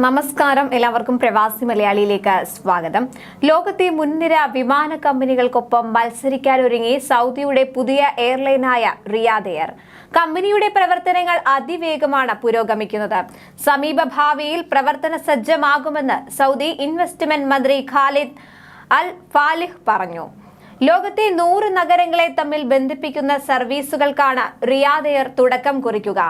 നമസ്കാരം. എല്ലാവർക്കും പ്രവാസി മലയാളിയിലേക്ക് സ്വാഗതം. ലോകത്തെ മുൻനിര വിമാന കമ്പനികൾക്കൊപ്പം മത്സരിക്കാനൊരുങ്ങി സൗദിയുടെ പുതിയ എയർലൈനായ റിയാദ് എയർ. കമ്പനിയുടെ പ്രവർത്തനങ്ങൾ അതിവേഗമാണ് പുരോഗമിക്കുന്നത്. സമീപ ഭാവിയിൽ പ്രവർത്തന സജ്ജമാകുമെന്ന് സൗദി ഇൻവെസ്റ്റ്മെന്റ് മന്ത്രി ഖാലിദ് അൽ ഫാലിഹ് പറഞ്ഞു. ലോകത്തെ നൂറ് നഗരങ്ങളെ തമ്മിൽ ബന്ധിപ്പിക്കുന്ന സർവീസുകൾക്കാണ് റിയാദ് എയർ തുടക്കം കുറിക്കുക.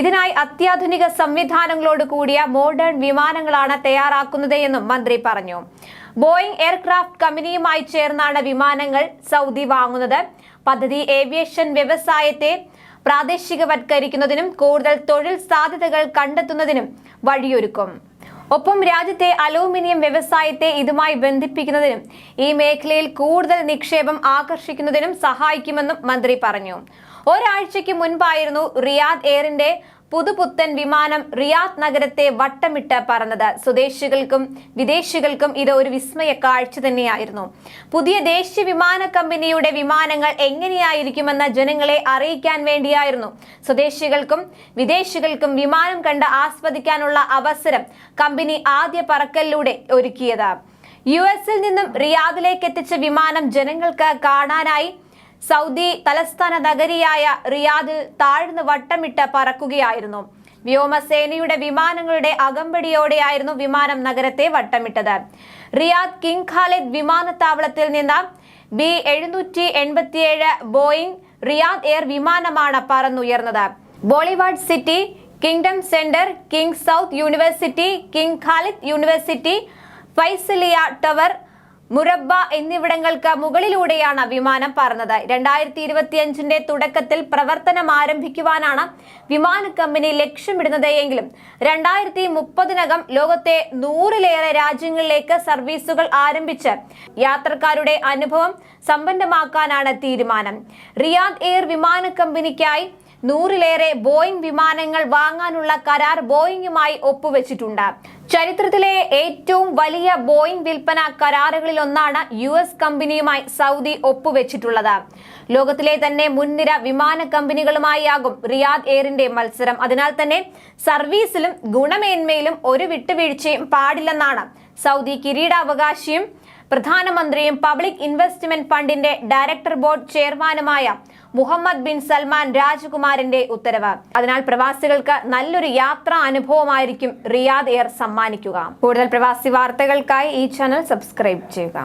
ഇതിനായി അത്യാധുനിക സംവിധാനങ്ങളോട് കൂടിയ മോഡേൺ വിമാനങ്ങളാണ് തയ്യാറാക്കുന്നത് എന്നും മന്ത്രി പറഞ്ഞു. ബോയിംഗ് എയർക്രാഫ്റ്റ് കമ്പനിയുമായി ചേർന്നാണ് വിമാനങ്ങൾ സൗദി വാങ്ങുന്നത്. പദ്ധതി ഏവിയേഷൻ വ്യവസായത്തെ പ്രാദേശികവത്കരിക്കുന്നതിനും കൂടുതൽ തൊഴിൽ സാധ്യതകൾ കണ്ടെത്തുന്നതിനും വഴിയൊരുക്കും. ഒപ്പം രാജ്യത്തെ അലൂമിനിയം വ്യവസായത്തെ ഇതുമായി ബന്ധിപ്പിക്കുന്നതിനും ഈ മേഖലയിൽ കൂടുതൽ നിക്ഷേപം ആകർഷിക്കുന്നതിനും സഹായിക്കുമെന്നും മന്ത്രി പറഞ്ഞു. ഒരാഴ്ചയ്ക്ക് മുൻപായിരുന്നു റിയാദ് എയറിന്റെ പുതുപുത്തൻ വിമാനം റിയാദ് നഗരത്തെ വട്ടമിട്ട് പറന്നത് സ്വദേശികൾക്കും വിദേശികൾക്കും ഇത് ഒരു വിസ്മയ കാഴ്ച തന്നെയായിരുന്നു. പുതിയ ദേശീയ വിമാന കമ്പനിയുടെ വിമാനങ്ങൾ എങ്ങനെയായിരിക്കുമെന്ന് ജനങ്ങളെ അറിയിക്കാൻ വേണ്ടിയായിരുന്നു. സ്വദേശികൾക്കും വിദേശികൾക്കും വിമാനം കണ്ട് ആസ്വദിക്കാനുള്ള അവസരം കമ്പനി ആദ്യ പറക്കലിലൂടെ ഒരുക്കിയത്. യു എസിൽ നിന്നും റിയാദിലേക്ക് എത്തിച്ച വിമാനം ജനങ്ങൾക്ക് കാണാനായി സൗദി തലസ്ഥാന നഗരിയായ റിയാദിൽ താഴ്ന്ന് വട്ടമിട്ട് പറക്കുകയായിരുന്നു. വ്യോമസേനയുടെ വിമാനങ്ങളുടെ അകമ്പടിയോടെയായിരുന്നു വിമാനം നഗരത്തെ വട്ടമിട്ടത്. റിയാദ് കിങ് ഖാലിദ് വിമാനത്താവളത്തിൽ നിന്ന് ബി എഴുന്നൂറ്റി എൺപത്തിയേഴ് ബോയിങ് റിയാദ് എയർ വിമാനമാണ് പറന്നുയർന്നത്. Boulevard city kingdom centre king Saud university king Khalid university Faisaliah tower Murabba എന്നിവിടങ്ങൾക്ക് മുകളിലൂടെയാണ് വിമാനം പറന്നത് രണ്ടായിരത്തി ഇരുപത്തിയഞ്ചിന്റെ തുടക്കത്തിൽ പ്രവർത്തനം ആരംഭിക്കുവാനാണ് വിമാന കമ്പനി ലക്ഷ്യമിടുന്നത് എങ്കിലും രണ്ടായിരത്തി മുപ്പതിനകം ലോകത്തെ നൂറിലേറെ രാജ്യങ്ങളിലേക്ക് സർവീസുകൾ ആരംഭിച്ച് യാത്രക്കാരുടെ അനുഭവം സമ്പന്നമാക്കാനാണ് തീരുമാനം. റിയാദ് എയർ വിമാന കമ്പനിക്കായി നൂറിലേറെ ബോയിംഗ് വിമാനങ്ങൾ വാങ്ങാനുള്ള കരാർ ബോയിങ്ങുമായി ഒപ്പുവെച്ചിട്ടുണ്ട്. ചരിത്രത്തിലെ ഏറ്റവും വലിയ ബോയിംഗ് വിൽപ്പന കരാറുകളിൽ ഒന്നാണ് യു എസ് കമ്പനിയുമായി സൗദി ഒപ്പുവെച്ചിട്ടുള്ളത്. ലോകത്തിലെ തന്നെ മുൻനിര വിമാന കമ്പനികളുമായാകും റിയാദ് എയറിന്റെ മത്സരം. അതിനാൽ തന്നെ സർവീസിലും ഗുണമേന്മയിലും ഒരു വിട്ടുവീഴ്ചയും പാടില്ലെന്നാണ് സൗദി കിരീടാവകാശിയും പ്രധാനമന്ത്രിയും പബ്ലിക് ഇൻവെസ്റ്റ്മെന്റ് ഫണ്ടിന്റെ ഡയറക്ടർ ബോർഡ് ചെയർമാനുമായ മുഹമ്മദ് ബിൻ സൽമാൻ രാജകുമാരന്റെ ഉത്തരവ്. അതിനാൽ പ്രവാസികൾക്ക് നല്ലൊരു യാത്രാ അനുഭവമായിരിക്കും റിയാദ് എയർ സമ്മാനിക്കുക. കൂടുതൽ പ്രവാസി വാർത്തകൾക്കായി ഈ ചാനൽ സബ്സ്ക്രൈബ് ചെയ്യുക.